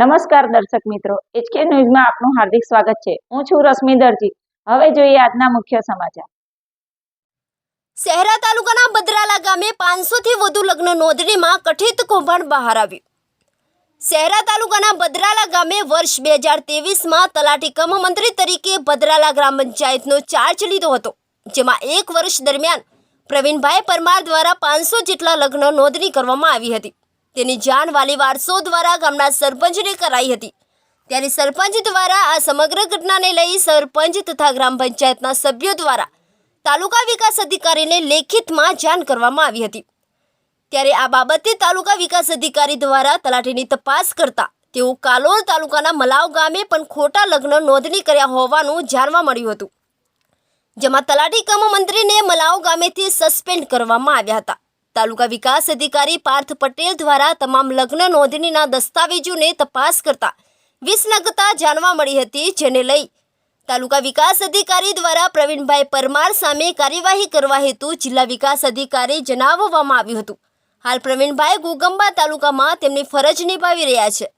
નમસ્કાર દર્શક મિત્રો એચકે ન્યૂઝમાં આપનું હાર્દિક સ્વાગત છે. હું છું રશ્મિ દરજી. હવે જોઈએ આજના મુખ્ય સમાચાર. શહેરા તાલુકાના બદરાલા ગામે પાંચસો થી વધુ લગ્ન નોંધણીમાં કથિત કૌભાંડ બહાર આવ્યું. શહેરા તાલુકાના બદરાલા ગામે વર્ષ બે હજાર તેવીસમાં તલાટી કમ મંત્રી તરીકે બદરાલા ગ્રામ પંચાયતનો ચાર્જ લીધો હતો, જેમાં એક વર્ષ દરમિયાન પ્રવીણભાઈ પરમાર દ્વારા પાંચસો જેટલા લગ્ન નોંધણી કરવામાં આવી હતી. તેની જાણ વાલી વારસો દ્વારા ગામના સરપંચને કરાઈ હતી. ત્યારે સરપંચ દ્વારા આ સમગ્ર ઘટનાને લઈ સરપંચ તથા ગ્રામ પંચાયતના સભ્યો દ્વારા તાલુકા વિકાસ અધિકારીને લેખિતમાં જાણ કરવામાં આવી હતી. ત્યારે આ બાબતે તાલુકા વિકાસ અધિકારી દ્વારા તલાટીની તપાસ કરતા તેઓ કાલોલ તાલુકાના મલાવ ગામે પણ ખોટા લગ્ન નોંધણી કર્યા હોવાનું જાણવા મળ્યું હતું. જેમાં તલાટી કમ મંત્રીને મલાવ ગામેથી સસ્પેન્ડ કરવામાં આવ્યા હતા. તાલુકા વિકાસ અધિકારી પાર્થ પટેલ દ્વારા તમામ લગ્ન નોંધણીના દસ્તાવેજોને તપાસ કરતા વિસનગતા જાણવા મળી હતી, જેને લઈ તાલુકા વિકાસ અધિકારી દ્વારા પ્રવીણભાઈ પરમાર સામે કાર્યવાહી કરવા હેતુ જિલ્લા વિકાસ અધિકારી જણાવવામાં આવ્યું હતું. હાલ પ્રવીણભાઈ ગુગંબા તાલુકામાં તેમની ફરજ નિભાવી રહ્યા છે.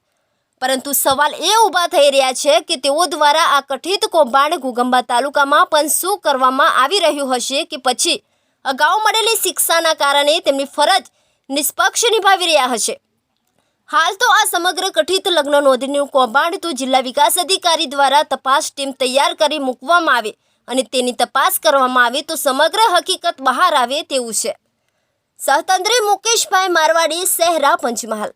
પરંતુ સવાલ એ ઊભા થઈ રહ્યા છે કે તેઓ દ્વારા આ કઠિત કૌભાંડ ગુગંબા તાલુકામાં પણ શું કરવામાં આવી રહ્યું હશે કે પછી અગાઉ મળેલી શિક્ષાના કારણે તેમની ફરજ નિષ્પક્ષ નિભાવી રહ્યા હશે. હાલ તો આ સમગ્ર કઠિત લગ્ન નોંધણીનું કૌભાંડ તો જિલ્લા વિકાસ અધિકારી દ્વારા તપાસ ટીમ તૈયાર કરી મૂકવામાં આવે અને તેની તપાસ કરવામાં આવે તો સમગ્ર હકીકત બહાર આવે તેવું છે. સહતંત્રી મુકેશભાઈ મારવાડી, સહેરા, પંચમહાલ.